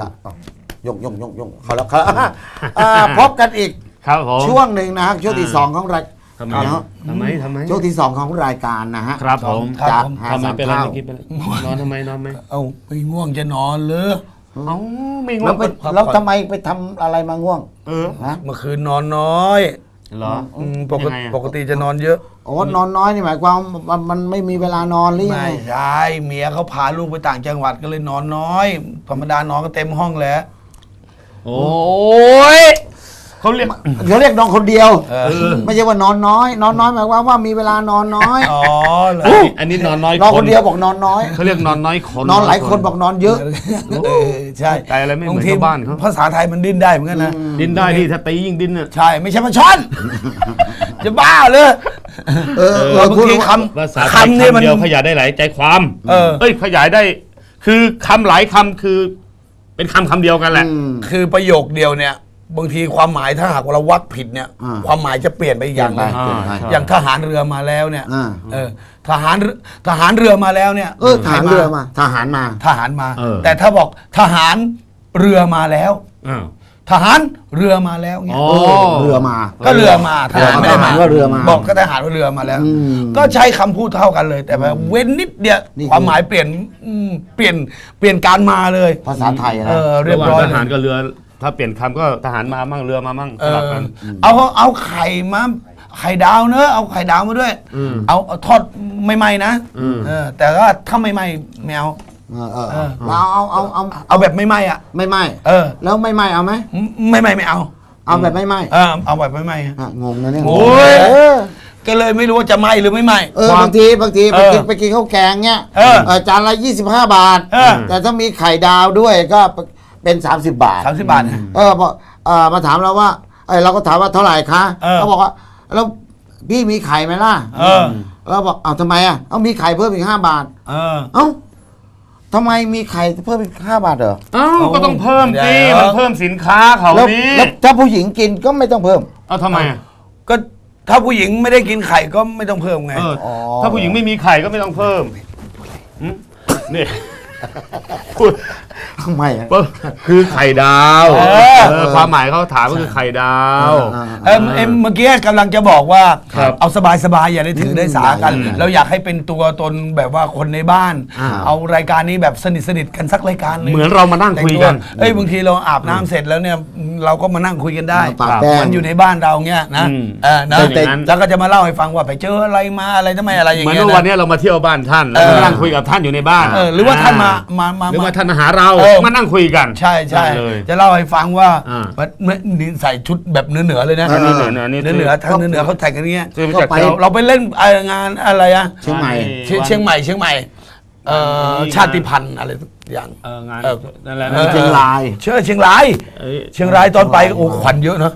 ละเอายงยงยงยงเขาแล้วเขาแล้วอ่าพบกันอีกครับผมช่วงหนึ่งนะครับช่วงที่สองของรายทำไมเนาะทำไมทำไมช่วงที่สองของรายการนะฮะครับผมครับจากผมหาทำไมสามเป็นอะไรเท่าเมื่อกี้เป็นอะไรนอนทำไมนอนไหมเอาไม่ง่วงจะนอนเลยเอ้าไม่ง่วแล้วงไปพักผ่อนแล้วทำไมไปทำอะไรมาง่วง เออฮะเมื่อคืนนอนน้อยเหรออืมปกยังติไงอะปกติจะนอนเยอะ โอ้นอนน้อยนี่หมายความว่ามันไม่มีเวลานอนหรือยังไม่ไงใช่เมียเขาพาลูกไปต่างจังหวัดก็เลยนอนน้อย ธรรมดานอนก็เต็มห้องแล้วโอ้ยเขาเรียกเขาเรียกนอนคนเดียว เออไม่ใช่ว่านอนน้อย นอนน้อยหมายความว่ามีเวลานอนน้อยอ๋อเหรออันนี้อันนี้นอนน้อยนอนคคนนเดียวบอกนอนน้อย เขาเรียกนอนน้อยคนนอนหลายคนบอกนอนเยอะ เออใช่ใจอะไรไม่เหมือนบางทีชาวบ้านเขา ภาษาไทยมันดิ้นได้เหมือนกันนะ ดิ้นได้ที่ถ้าตียิ่งดิ้นน่ะใช่ไม่ใช่มันช้อน จะบ้าเลย เออเอเอออบางพูดทีว่าคภาษาำไทยคำเนี่ยคำมัน เดียวขยายได้หลายใจความเออเอ้ยขยายได้ คือคำหลายคำคือ เป็นคำคำเดียวกันแหละอืมคือประโยคเดียวเนี่ย บางทีความหมายถ้าหากว่าเราวัดผิดเนี่ย อ่า ความหมายจะเปลี่ยนไปอีกอย่างหนึงเปลี่ยนไปอ่าอย่างทหารเรือมาแล้วเนี่ยอ่า เออทหารทหารเรือมาแล้วเนี่ยเออทหารเรือมาทหารมา ทหารมา เออ แต่ถ้าบอกทหารเรือมาแล้ว อ้าว ทหารเรือมาแล้วเนี่ยอ๋อเออเรือมา ก็เรือมาทหารไม่ได้มาทหารว่าเรือมาบอกก็ทหารว่าเรือมาแล้ว อืม ก็ใช้คำพูดเท่ากันเลย แต่ว่าเว้นนิดเดียวนี่คือความหมายเปลี่ยนอืมเปลี่ยนเปลี่ยนการมาเลยภาษาไทยเอนะอเรียบร้อยะหว่างทหารกับเรือ ถ้าเปลี่ยนคำก็ทหารมามั่งเรือมามั่งเอสอลับกัน เอาเอาไข่มาไข่ดาวเนอะเอาไข่ดาวมาด้วยอืมเอาเอาทอดไม่ไหมนะอืมเออแต่ว่าถ้าไม่ไหมไม่เอา เออเออเออเอาเอาเอาเอาเอาแบบไม่ไหมอะ ไม่ไหมเออ แล้วไม่ไหมเอาไหมไม่ไหมไม่เอา เอาแบบไม่ไหมเออเอาแบบไม่ไหมอะ อะงงนะเนี่ยโอ้ย เออก็เลยไม่รู้ว่าจะไหมหรือไม่ไหมเออบางทีบางทีไปกินเออไปกินข้าวแกงเนี่ยเออเออจานละ 25 บาท เออ แต่ถ้ามีไข่ดาวด้วยก็เป็น 30 บาท สามสิบบาทนะ เออบอกเออมาถามเราว่าเออเราก็ถามว่าเท่าไหร่คะเออเขาบอกว่าแล้วพี่มีไข่ไหมล่ะเออ เราบอกเอาทำไมอะเอามีไข่เพิ่มอีกห้าบาท เออ เอ้า ทำไมมีไข่เพิ่มอีกห้าบาทเหรอเอ้าก็ต้องเพิ่มสิเดี๋ยว มันเพิ่มสินค้าเขาแล้วนี้แล้วถ้าผู้หญิงกินก็ไม่ต้องเพิ่ม เอาทำไมอะก็ถ้าผู้หญิงไม่ได้กินไข่ก็ไม่ต้องเพิ่มไง เออ อ๋อ ถ้าผู้หญิงไม่มีไข่ก็ไม่ต้องเพิ่มอืมนี่ พูดทำไมอะปุ๊บคือไข่ดาวเออ เออความหมายเขาถามก็คือไข่ดาวอ่าเอ็มเอ็มเมื่อกี้กำลังจะบอกว่า ครับเอาสบายสบายๆอย่าได้ถือได้สากัน อืมเราอยากให้เป็นตัวตนแบบว่าคนในบ้าน อ่า เอารายการนี้แบบสนิทสนิทกันสักรายการหนึงเหมือนเรามานั่งแต่งคุยตัวกันเอ้ยบางทีเราอาบน้ำเสร็จแล้วเนี่ยเราก็มานั่งคุยกันได้ปากแป้ง มันอยู่ในบ้านเราเงี้ยนะอืมเออนะเป็นอย่างนั้น แล้วก็จะมาเล่าให้ฟังว่าไปเจออะไรมาอะไรทำไมอะไรอย่างเหมือนเงี้ยว่าวันนะนี้เรามาเที่ยวบ้านท่านแล้วเออ มานั่งคุยกับท่านอยู่ในบ้าน เออหรือว่าท่านมามามาหรือมาว่าท่านมาหาเราเออ มานั่งคุยกันใช่ใช่ได้เลย จะเล่าให้ฟังว่าอ่ามันมันนี่ใส่ชุดแบบเนื้อเหนือๆเลยนะเออเหนือเหนือนี่เนื้อเหนือทางเนื้อเหนือเขาแต่งกันอย่างเงี้ยคือมาก็จากไปเราเราไปเล่นเอ่องานอะไรอะเชียงใหม่ เชียงเชียงใหม่เชียงใหม่เอ่อชาติพันธุ์อะไรสักอย่าง เอองานเออ นั่นแหละเออ เชียงราย เชื่อเชียงราย เอ้ย เชียงรายตอนไปโอ้ขวัญเยอะนะ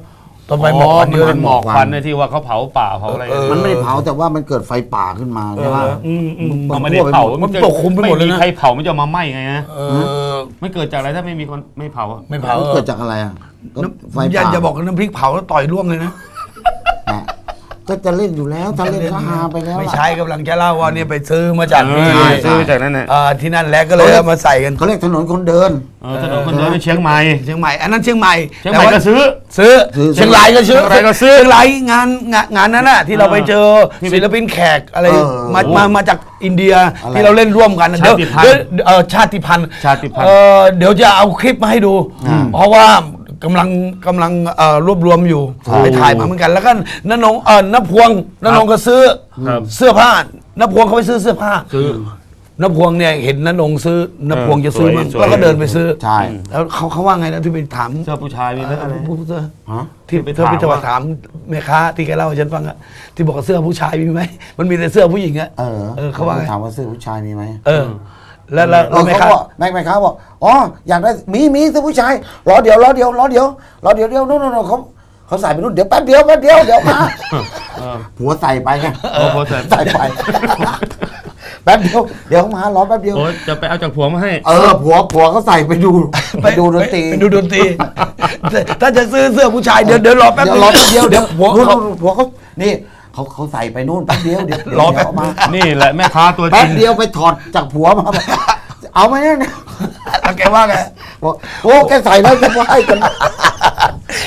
ตอนไปหมอกควันมันเยอะเป็นหมอกควันเนี่ยที่ว่าเขาเผาป่าเผาอะไรเออมันไม่ได้เผาแต่ว่ามันเกิดไฟป่าขึ้นมาเอใช่ไหมออืมอืมมันไม่ได้เผามันจะปกคลุมไปหมดเลยนะไม่มีใครเผามันจะมาไหม้ไงฮะเออไม่เกิดจากอะไรถ้าไม่มีคนไม่เผาอะไม่เผามันเกิดจากอะไรอะก็ไฟอย่าป่าอย่าบอกว่าน้ำพริกเผาแล้วต่อยร่วงเลยนะอะ ก็จะเล่นอยู่แล้วถ้าเล่นก็ฮาไปแล้วไม่ล่ะใช่กำลังจะเล่าว่าเนี่ยไปซื้อมาจากเอนี่อใช่ซื้อจากนั้นน่ะอ่าที่นั่นแล้วก็เลยเอามาใส่กันเขาเรียกถนนคนเดิน เออถนนคนเดินในเชียงใหม่ เชียงใหม่อันนั้นเชียงใหม่เชียงใหม่ก็ซื้อ ซื้อซื้อเชียงรายก็ซื้อเชียงรายก็ซื้อเชียงรายงานงานงานนั้นน่ะที่เราไปเจอที่ไปศิลปินแขกอะไรเออมาโอ้มามาจากอินเดียอะไรที่เราเล่นร่วมกันน่ะชาติพันธุ์เดี๋ยวเออชาติพันธุ์ชาติพันธุ์เออเดี๋ยวจะเอาคลิปมาให้ดูอืมเพราะว่า กำลังกำลังเอ่อรวบรวมอยู่ใช่ไปถ่ายมาเหมือนกัน แล้วก็นนงเออนพวงนนงก็ซื้อครับเสื้อผ้านพวงเขาไปซื้อเสื้อผ้าซื้อนพวงเนี่ยเห็นนนงซื้อนพวงจะซื้อมั้งสวยแล้วก็เดินไปซื้อใช่ แล้วเขาเขาว่าไงนะที่ไปถาม เสื้อผู้ชายมีไหมอะไร ผู้เสื้อฮะที่ไปเธอไปถามว่าถามแม่ค้าที่แกเล่าให้ฉันฟังอะที่บอกว่าเสื้อผู้ชายมีไหมมันมีแต่เสื้อผู้หญิงอะเออเออเขาว่าไงถามว่าเสื้อผู้ชายมีไหมเออ แล้วแล้วเอแล้วอแม่เขาค้าบอกแม่แม่ค้าบอกอ๋ออยากได้มีมีเสื้อผู้ชายรอเดี๋ยวรอเดี๋ยวรอเดี๋ยวรอเดี๋ยวเดี๋ยวนู่นนู่นเขาเขาใส่ไปนู่นเดี๋ยวแป๊บเดียวแป๊บเดียวเดี๋ยวมาเออผัวใส่ไปไงเออผัวใส่ใส่ไปแป๊บเดียวเดี๋ยวเขามารอแป๊บเดียว โอ้ยจะไปเอาจากผัวมาให้ เออผัวผัวเขาใส่ไปดูไปดูดนตรีไปดูดนตรี ถ้าจะซื้อเสื้อผู้ชายเดี๋ยวเดี๋ยวรอแป๊บเดี๋ยวรอแป๊บเดียวเดี๋ยวหัวนู่นเขานู่นผัวเขานี่ เขาเขาใส่ไปนู่นแป๊บเดียวเดี๋ยวรอเดี๋ยวเอามานี่แหละแม่ค้าตัวจแป๊ริบง เดียวไปถอดจากผัวมาบอกเอาไหมเนี่ยแล้วแกว่าไงบอกโอ้แกใส่แล้วจะไหว้กัน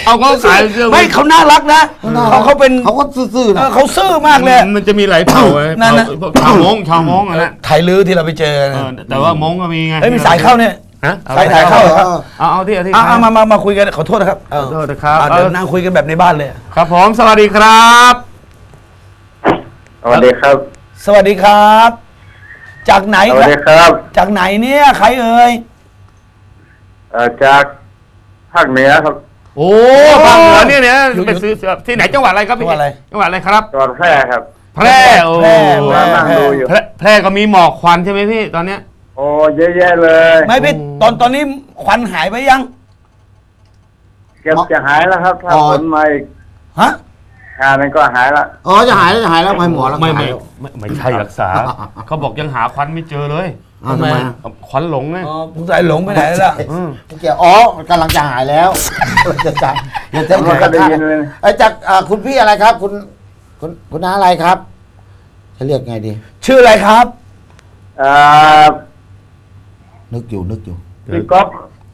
เอาเขาขายเครื่องไม่เขาน่ารักนะเขาเขาเป็นเขาก็ซื่อๆเอนะ อเขาซื่อมากเลย มันจะมีหลายเผ่าไงนั่นน่ะเผ่าชาวมงชาวมงอะนะไทยลื้อที่เราไปเจอเออแต่ว่ามงก็มีไงเอ้ยมีสายเข้าเนี่ย ฮะสายสายเข้าเหรอ เอาเอาที่เอาที่อะเอามามามาคุยกันขอโทษนะครับขอโทษนะครับ อะเดี๋ยวนั่งคุยกันแบบในบ้านเลย ครับผมสวัสดีครับ สวัสดีครับ สวัสดีครับ จากไหนสวัสดีครับ จากไหนเนี่ยใครเอ่ยเอ่อจากภาคเหนือครับ โอ้ภาคเหนือเนี่ยเนี่ยอยู่ไปซื้อที่ไหนจังหวัดอะไรครับพี่จังหวัดอะไร จังหวัดอะไรครับจังหวัดแพร่ครับ แพร่โอ้แพร่แพร่ นั่งดูอยู่ แพร่แพร่ก็มีหมอกควันใช่ไหมพี่ตอนเนี้ย โอ้เยอะแยะเลยไม่พี่ตอนตอนนี้ควันหายไปยัง เกือบจะหายแล้วครับ ถ้าอ๋อ ฝนมาอีกฮะงานนั้นก็หายละอ๋อจะหายแล้วจะหายแล้วไม่หมอแล้วไม่ไม่หายแล้วไม่ไม่ใช่รักษา เขาบอกยังหาควันไม่เจอเลยอ้าวทำไมอะควันหลงไง อ๋อสงสัยหลงไปไหนแล้วล่ะอืม เกี่ยวอ๋อกำลังจะหายแล้วจะจะจะจะมันก็ได้ยินเลยไอ้จากอ่าคุณพี่อะไรครับ คุณคุณคุณน้าอะไรครับ จะเรียกไงดี ชื่ออะไรครับ เอ่อนึกอยู่นึกอยู่ พี่ก๊อฟ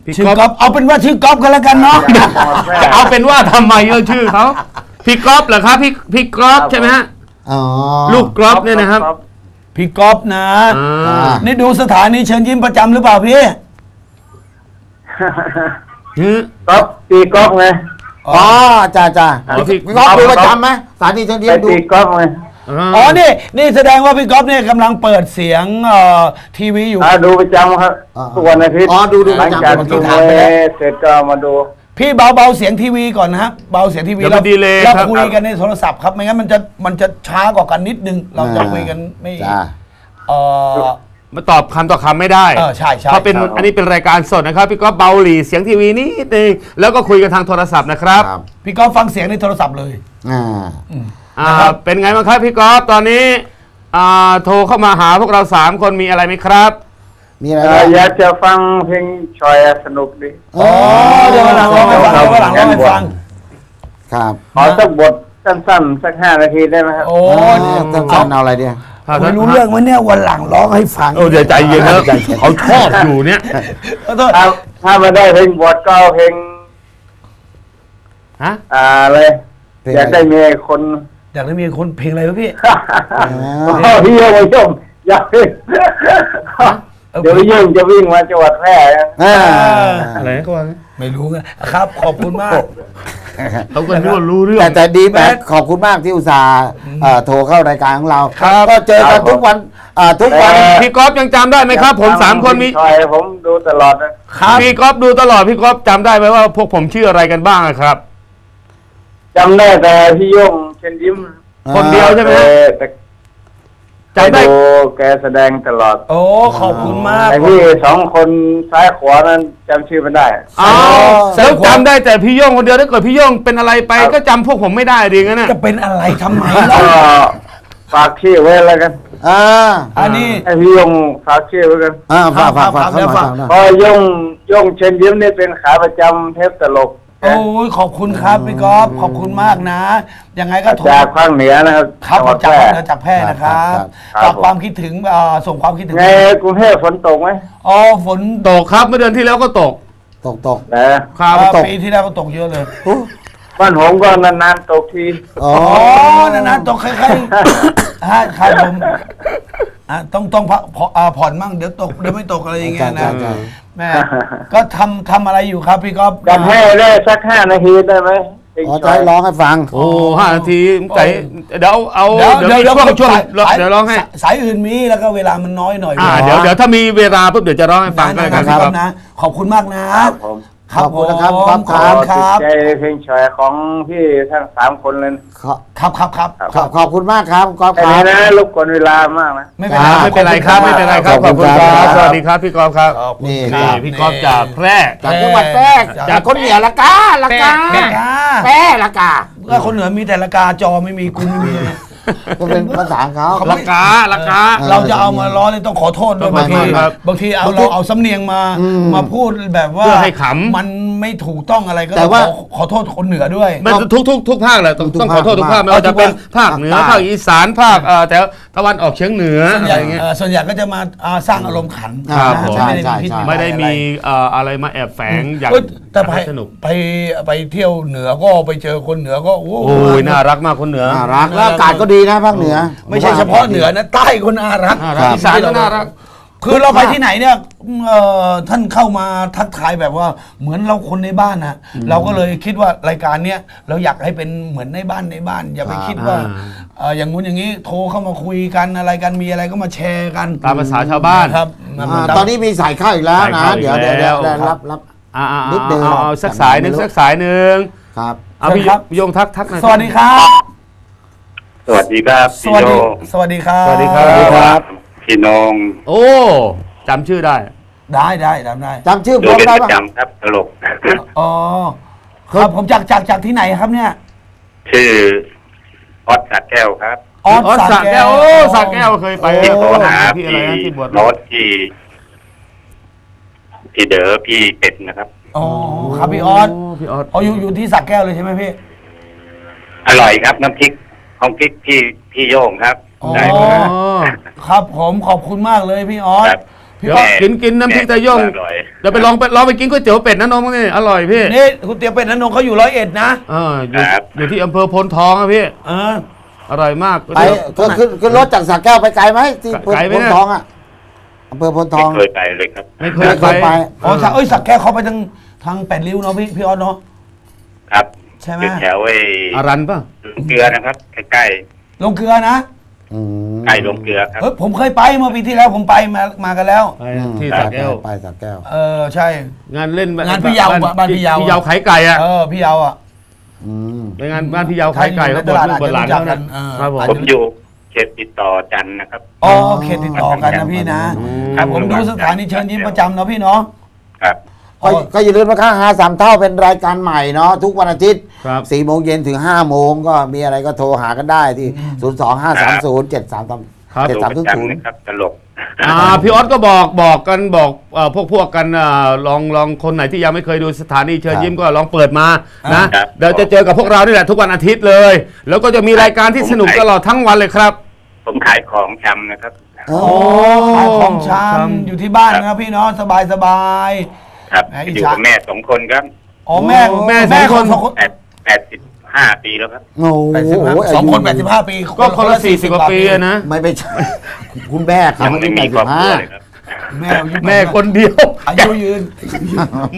พี่ชื่อก๊อฟก๊อฟเอาเป็นว่าชื่อก๊อฟกันแล้วกันเนาะจากจังหวัดแพร่จะเอาเป็นว่าทำไมเออชื่อเขา พี่ก๊อฟเหรอครับพี่พี่ก๊อฟครับใช่ไหมฮะอ๋อลูกก๊อฟเนี่ยนะครับก๊อฟพี่ก๊อฟนะอ่อ่าานี่ดูสถานีเชิญยิ้มประจำหรือเปล่าพี่อืมก๊อฟปีก๊อฟไงอ๋อจ้าจ้าอ๋อพี่พี่ก๊อฟดูประจำไหมสถานีเชิญยิ้ไปมดูปีก๊อฟไงอ๋อ นี่ นี่แสดงว่าพี่ก๊อฟเนี่ยกำลังเปิดเสียงเอ่อทีวีอยู่อ่าดูประจำครับทุกวันอาทิตย์อ๋อ ดูดูหปลัระงจำจากเมื่อดูกี้มถามวไปยแล้วเสร็จก็มาดู พี่เบาเบาเสียงทีวีก่อนนะครับเบาเสียงทีวีเดี๋ยวมันดีเลยเราครับ คุยกันในโทรศัพท์ครับไม่งั้นมันจะมันจะช้ากว่ากันนิดนึง เราจะคุยกันไม่จ้า เออ มาตอบคำต่อคำไม่ได้เออใช่ใช่เพราะเป็นครับ อันนี้เป็นรายการสดนะครับ พี่ก๊อฟเบาหลีเสียงทีวีนิดนึงแล้วก็คุยกันทางโทรศัพท์นะครับครับพี่ก๊อฟฟังเสียงในโทรศัพท์เลย อ่าอ่านะครับ เป็นไงบ้างครับพี่ก๊อฟตอนนี้อ่าโทรเข้ามาหาพวกเราสามคนมีอะไรไหมครับ มีอะไรเอ่บ้าองอยากจะฟังเพลงชอยสนุกดีอ๋อเดี๋ยววันหลังร้องให้ฟังเดี๋ยววันหลังร้องให้ฟัง ครับขอสักบทสั้นๆสักห้านาทีได้ไหมครับโอ้โอ้ยต้องการเอาอะไรเดียวไม่รู้เรื่องไหมเนี่ยวันหลังร้องให้ฟังโอ้เดี๋ยวใจเย็นนะใจเย็นเขาชอบอยู่เนี่ยขอโทษถ้าถ้าไม่ได้เพลงบทก็เอาเพลงฮะอ่าเลยเพลงอยากอะไรได้มีคนอยากได้มีคนเพลงอะไรวะพี่โอ้พี่โยมชมอยากให้ เดี๋ยวยิ่งจะวิ่งมาจังหวัดแพร่นะอ่าอะไรนะก็ว่าไม่รู้ไงครับ ขอบคุณมากเขาก็รู้ว่ารู้เรื่องแต่แต่ดีแปแม่ขอบคุณมากที่อุตส่าห์เอ่อโทรเข้ารายการของเราครับก็เจอกันทุกวันอ่าทุกวันพี่ก๊อฟยังจำได้ไหมครับ ผมสามคนมีชอยผมดูตลอดนะพี่ก๊อฟดูตลอดพี่ก๊อฟจำได้ไหมว่า พวกผมชื่ออะไรกันบ้างอะครับจำได้แต่พี่โยงเชิญยิ้มคนเดียวใช่ไหมแต่ฮะแต่ จำได้ดูแกแสดงตลอดโอ้ขอบคุณมาก ไอ้พี่สองคนซ้ายขวานั้นจำชื่อไม่ได้อ้าวแสดแล้วงความจำได้แต่พี่โย่งคนเดียวถ้าเกิดพี่โย่งเป็นอะไรไปก็จำพวกผมไม่ได้ดีงั้นน่ะจะเป็นอะไรทำไมก็เล่าฝากชื่อไว้แล้วกันอ่าอันนี้ ไอ้พี่ยงฝากชื่อไว้กันอ่าฝากฝากครัฝาบกเข้าครับมาฝากฟังหน่อยเพอยงยงเชิญยิ้มนี่เป็นขาประจำเทปตลก โอ้ยขอบคุณครับพี่ก๊อฟขอบคุณมากนะ ยังไงก็โทรจากภาคเหนือนะครับครับจังหผวัมดจากแพร่จากแพร่นะครับครับฝากผมความคิดถึงเอ่อส่งความคิดถึงไงกรุงเทพฝนตกไหมอ๋อฝนตกครับเมื่อเดือนที่แล้วก็ตก ตกตกนะครับเอ่อตกปีที่แล้วก็ตกเยอะเลยอู้บ้านผมก็นานๆตกที อ๋ออ๋อนั่นๆตกคล้ายๆฮะครับผม อะต้องต้องผ่อนอ่าผ่อนมั่งเดี๋ยวตกเดี๋ยวไม่ตกอะไรอย่างเงี้ยนะใช่ใช่ แม่ก็ทำทำอะไรอยู่ครับพี่ก๊อฟจำให้ได้สักห้านาทีได้ไหมเพลงอ๋อชจะอยให้ร้องให้ฟัง โอ้ห้านาทีไก่เดี๋ยวเอาเดี๋ยวเดี๋ยวเดี๋ยวมีช่วงช่วงสายเดี๋ยวร้องให้ สายสายอื่นมีแล้วก็เวลามันน้อยหน่อยอ่าเดี๋ยวเดี๋ยวถ้ามีเวลาปุ๊บเดี๋ยวจะร้องให้ฟังก็แล้วกันนะคครัรับ บนะขอบคุณมากนะ ครับผม ขอบคุณนะครับผมคขรัอบบคุณคติดรับ ใจเพลงชอยของพี่ทั้งสามคนเลยขอครับครับครับ ขอขอบคุณมากครับก๊อฟแค่ครันี้บ นะรบกวนเวลามากนะ ไม่เป็นไรครับไม่เป็นไรครับไม่เป็นไรครับขอบคุณครับสวัสดีครับพี่กอล์ฟครับนี่นี่พี่กอล์ฟจากแพร่ จากจังหวัดแพร่จากคนเหนือละกาละกาแม่กาแพร่ละกาก็คนเหนือมีแต่ละกาจอไม่มีกูไม่มี ก็เป็นภาษาของเขาละกาละกา เราจะเอามาล้อเลยต้องขอโทษด้วยไม่บางทีไม่ครับบางทีเอาเราเอาสำเนียงมาอืมมาพูดแบบว่าเพื่อให้ขำมัน ไม่ถูกต้องอะไรก็แต่ว่า ขอขอโทษคนเหนือด้วย มันทุกทุกทุกภาคแหละต้องทุกต้องขอโทษภาคทุกภาคมากไม่ว่าจะเป็นทุกภาภาคคเหนือใต้ภาคอีสานภาคเอ่อแต่ตะวันออกเฉียงเหนือส่วนอะใหไรญ่เงี้ย เอ่อส่วนใหญ่ก็จะมาอ่าสร้างอารมณ์ขันครับนะผมจะไม่ได้ใช่มีพิษใช่ภัยไม่ได้มีอะรเอ่ออะไรมาแอบแฝงอย่างเอ้ยแต่ไปสนุก ไปไปเที่ยวเหนือก็ไปเจอคนเหนือก็โอ้โอ้ยน่ารักมากคนเหนือ น่ารักแล้วอากาศก็ดีนะภาคเหนือ ไม่ใช่เฉพาะเหนือนะใต้ก็น่ารักน่ารักอีสานก็น่ารัก คือเราไปที่ไหนเนี่ยเอ่อท่านเข้ามาทักทายแบบว่าเหมือนเราคนในบ้านนะเราก็เลยคิดว่ารายการเนี้ยเราอยากให้เป็นเหมือนในบ้านในบ้าน อย่าไปครับคิดว่าอ่าเอ่ออย่างงู้นอย่างนี้โทรเข้ามาคุยกันอะไรกันมีอะไรก็มาแชร์กันตามภาษาชาวบ้านครับมาอ่ามาตอนนี้มีสายเข้าอีกแล้วสายนะ เข้าอีกเดี๋ยวเดี๋ยวแล้วเดี๋ยวครับรับรับอ่าอ่านิดเดียวเอาเอาสักสายหนึ่งไม่รู้สักสายหนึ่งครับ เอาพี่เชิญครับพี่โยงทักทักหน่อย สวัสดีครับ สวัสดีครับสวัสพี่โยดีสวัสดีครับ สวัสดีครัสวัสดีบครับ พี่นงโอ้จำชื่อได้ ได้ได้ทำได้จำชื่อผดูมเป็นได้ประปะจำครับตลก อ๋อครับผมจากจากจากที่ไหนครับเนี่ยชื่อออสสักแก้วครับออสอ๋อสระแก้วโอ้สระแก้วเคยไปที่โทรหาที่อะไรพี่นะที่บวชโน้ตที่พี่เด๋อพี่เป็ดนะครับ อ๋อครับพี่ออสพี่ออสอ๋ออยู่อยู่ที่สักแก้วเลยใช่ไหมพี่ อร่อยครับ น้ำพริกของพริกพี่พี่โย่งครับอ๋อ ได้อ๋ไหมครับอครับผมขอบคุณมากเลยพี่ออสครับ พี่เดี๋อยวอสกินกินน้ำพริกตะย่งอร่อย เดี๋ยวไปลองไปลองไปกินก๋วยเตี๋ยวเป็ดนะน้องนี่อร่อยพี่นี่คุณเตียวเป็ดนันนงเขาอยู่ร้อยเอ็ดนะเอออยู่ครับ อยู่ที่อำเภอโพนทองอะพี่ เอออร่อยมากไปก็ขึ้นขึ้นรถจากสระแก้วไปไกลไหมที่พไกลไหมพเนี่ยนทองอะอำเภอพนทไม่อง เคยไปเลยครับ ไม่เคไม่ยเคยไปไป อ๋อสักเอ้ยสักแก้วเขาไปทางทางแปดริ้วเนาะพี่พี่ออสเนาะ ครับใช่ไหม อยู่แถวไอ้อารันป่ะ เกลือนะครับใกล้ลงเกลือนะ อืมๆใกล้ลงเกลือครับ เฮ้ยผมเคยไปเมื่อปีที่แล้วผมไปมามากันแล้ว ไปอืมที่สระแก้วไปสระแก้ว เออใช่ งานเล่นงานพี่เยาว์อะบ้านพี่เยาว์พี่เยาวขายไก่อะเออพี่เยาว์อะอืมไปงานบ้านพี่เยาวขายไก่ใครเขาอยู่บวชในลูกบวชหลานตลาดอาจจะรู้จักเขากันะนเออครับผมผมอยู่เขตติดต่อจันทร์นะครับอ๋อเขตติดต่อกันนะพี่นะอืมครับผมดูสถานีเชิญยิ้มประจำเนาะพี่เนาะครับ ก็ก็อย่าลืมนะคะหาสามเท่าเป็นรายการใหม่เนาะทุกวันอาทิตย์ครับสี่โมงเย็นถึงห้าโมงก็มีอะไรก็โทรหากันได้ที่ศูนย์สองห้าสามศูนย์เจ็ดสามสามครับเจ็ดดูสามประศูนย์ศูนจำย์นะครับตลกอ่าพี่ออสก็บอกบอกกันบอกเอ่อพวกพวกกันอ่าลองลองคนไหนที่ยังไม่เคยดูสถานีเชิญยิ้มก็ลองเปิดมานะครับเดี๋ยวจะเจอกับพวกเรานี่แหละทุกวันอาทิตย์เลย แล้วก็จะมีรายการที่สนุกตลอดทั้งวันเลยครับ ผมขายของชำนะครับโอ้ขายของชครับำอยู่ที่บ้านนะครับพี่เนาะสบายสบาย ครับแหมอิจอยู่ฉา กับแม่สองคนครับอ๋อแม่แม่สองคนสองคน แปดแปดสิบห้าปีแล้วครับโหแปดสิบห้าอายุสองคนแปดสิบห้าปีก็คนละสี่สิบกว่าปีอะนะ ไม่ไม่ใช่ คุณแม่เขายังไม่มีครอบครัวเลยครับ แม่อายุแม่คนเดียว อายุยืน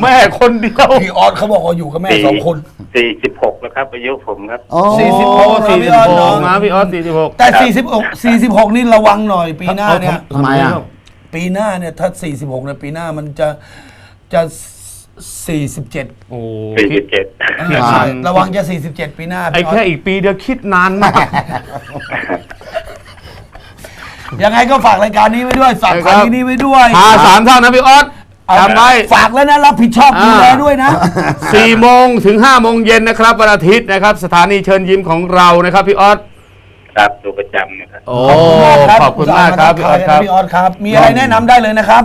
แม่คนเดียว พี่ออสเขาบอกว่าอยู่กับแม่สองคน สี่สิบหกแล้วครับอายุผมครับ โอ้สี่สิบ โอ้โอ้สี่พี่สิบออสหเนอะกนะพี่ออสสี่สิบหกแต่สี่สิบหกสี่สิบหกนี่ระวังหน่อยปีหน้าเนี่ย ทำไมอะ ปีหน้าเนี่ยถ้าสี่สิบหกเนี่ยปีหน้ามันจะ จะสี่สิบเจ็ดโอ้สี่คิสิดบเจ็ดคิดใช่นานระวังจะสี่สิบเจ็ดปีหน้าไอ้พี่ออสแค่อีกปีเดียวคิดนานมาก ยังไงก็ฝากรายการนี้ไว้ด้วย ฝากครัทาบงนี้ไว้ด้วยหาสามเท่านะพี่ออสจำไว้ฝากแล้วนะ รับผิดชอบดูแลด้วยนะ สี่โมงถึงห้าโมงเย็นนะครับวันอาทิตย์นะครับ สถานีเชิญยิ้มของเรานะครับพี่ออสครับดูประจำนะครับ โอ้ขอบคุณมากครับพี่ออสครับ พี่ออสครับ มีอะไรแนะนำได้เลยนะครับ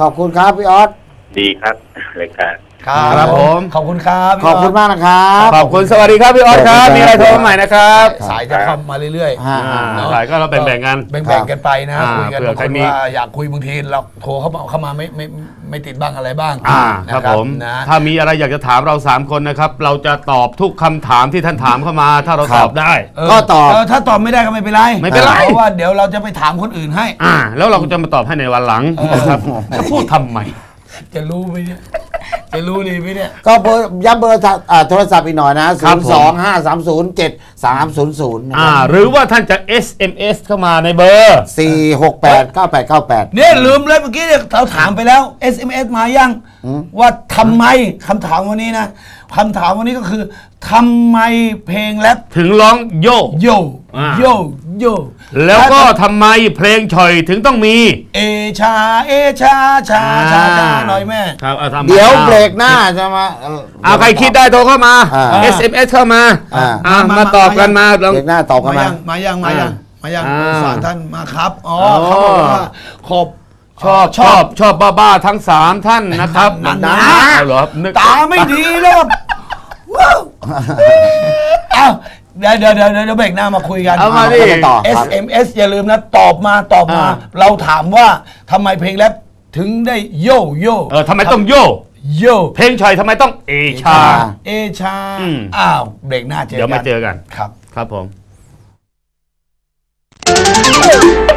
ขอบคุณครับพี่ออส ดีครับรายการ ครับผม ขอบคุณครับพี่ขอบคุณมากนะครับ ขอบคุณสวัสดีครับพี่ออสครับ มีอะไรโทรมาใหม่นะครับ สายจะเข้ามาเรื่อยอ่าอ่าๆเนอะสายก็เราแบ่งๆกัน แบ่งๆกันไปนะอ่าคุยกันเผื่อบางใคครนมีว่าอยากคุยบางทีเราโทรเข้ามาเข้ามาไม่ไม่ไม่ติดบ้างอะไรบ้างอ่านะครับผม นะ ถ้ามีอะไรอยากจะถามเราสามคนนะครับ เราจะตอบทุกคำถามที่ท่านถามเข้ามา ถ้าเราตอบได้เออก็ตอบเถ้าตอบไม่ได้ก็ไม่เป็นไรไม่เป็นไร เพราะว่าเดี๋ยวเราจะไปถามคนอื่นให้ อ่า แล้วเราก็จะมาตอบให้ในวันหลังนะครับจะพูดทำไม จะรู้ไหมเนี่ย จะรู้ดีไหมเนี่ย ก็เบอร์ย้ำเบอร์อ่าโทรศัพท์อีกหน่อยนะครัศูบนย์ผมสองห้าสามศูนย์เจ็ดสามศูนย์ศูนย์อ่า หรือว่าท่านจะ SMS เข้ามาในเบอร์สี่หกแปดเก้าแปดเก้าแปดเนี่ยลืมเลยเมื่อกี้เนี่ยเราถามไปแล้ว SMS มายังอืมว่าทำไมคำถามวันนี้นะ คำถามวันนี้ก็คือทำไมเพลงแรปถึงร้องโย โยอ่า โยโยแล้วก็ทำไมเพลงฉ่อยถึงต้องมีเอชาเอชาชาชาชาหน่อยแม่ ครับเอาทำไมเดี๋ยวอาเบรกหน้าจะมา เอาใครคิดได้โทรเข้ามา อ่า SMS เข้ามาอ่า อ่ามา ตอบกันมาลอง เบรกหน้าตอบกันมา มายังมายังมายังมายังอ่า สารท่านมาครับอ๋ออ๋อเขาบอกว่าขอบ ชอบชอบชอบบ้าบ้าทั้งสามท่านนะครับนั่นะาเหรอตาไม่ดีแล้วว้าวเอ้าเดี๋ยวเดี๋ยวเดี๋ยวเดี๋ยวเบรกหน้ามาคุยกัน เอามาดิต่อ SMS อย่าลืมนะ ตอบมาตอบมาเราถามว่าทำไมเพลงแรปถึงได้โยโย่เออทำไมต้องโย่โย่เพลงชอยทำไมต้องเอชา เอชาอ้าวเบรกหน้าเจอกันเดี๋ยวมาเจอกัน ครับ ครับผม Thank you.